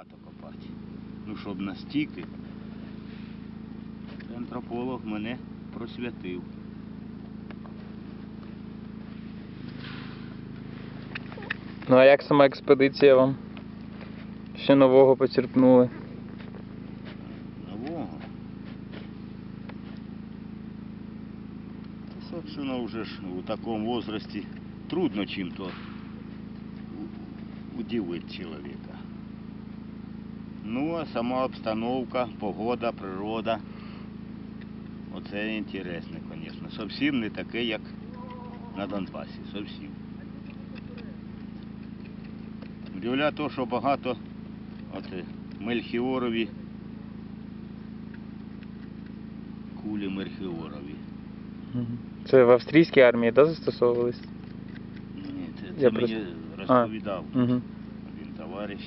багато копати. Ну, щоб настільки, антрополог мене просвятив. Ну а як сама експедиція вам? Що нового почерпнули? Нового. Та, Собственно, вже ж у такому возрасті трудно чим-то у- удивить человека. Ну, а сама обстановка, погода, природа. Оце інтересне, звісно. Зовсім не таке, як на Донбасі. Зовсім. Удивляє то, що багато от, е, мельхіорові кулі Мерхіорові. Це в австрійській армії, да, застосовувались? Ні, це, це Я мені просто- розповідав Угу. один товариш,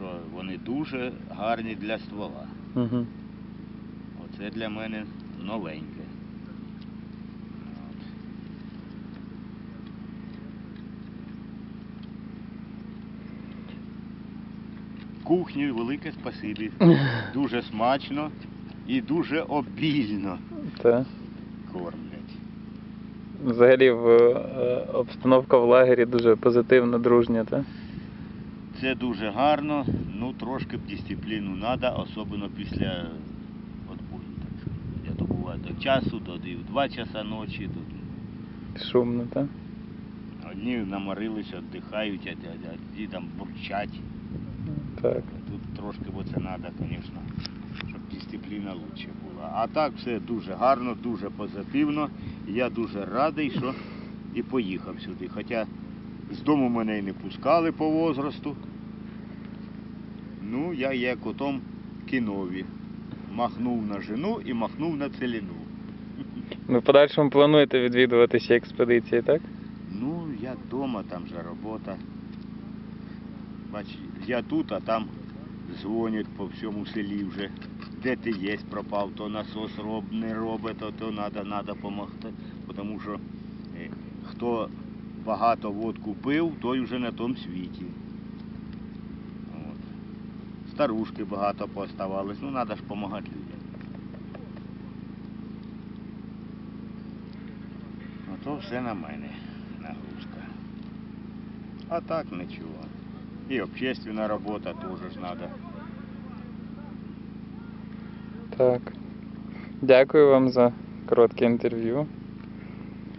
що вони дуже гарні для ствола. Угу. Оце для мене новеньке. От. Кухні велике спасибі. Дуже смачно і дуже обільно Та. кормлять. Взагалі в, е, обстановка в лагері дуже позитивна, дружня, так? Це дуже гарно, ну трошки б дисципліну треба, особливо після відбою. Я то буває до часу, до 2 часа ночі. До... Шумно, так? Одні наморилися, віддихають, а ті там бурчать. Так. Тут трошки бо це треба, звісно, щоб дисципліна краще була. А так все дуже гарно, дуже позитивно. Я дуже радий, що і поїхав сюди. Хоча з дому мене і не пускали по возрасту. Ну, я як у том кінові. Махнув на жену і махнув на целіну. Ви в подальшому плануєте відвідувати ще експедиції, так? Ну, я вдома, там же робота. Бач, я тут, а там дзвонять по всьому селі вже. Де ти є, пропав, то насос роб, не робить, то, то треба, треба допомогти. Тому що е, хто багато водку пив, той вже на тому світі. Старушки багато поставались, ну треба ж допомагати людям. Ото все на мене нагрузка. А так нічого. І общественна робота теж ж треба. Так. Дякую вам за коротке інтерв'ю.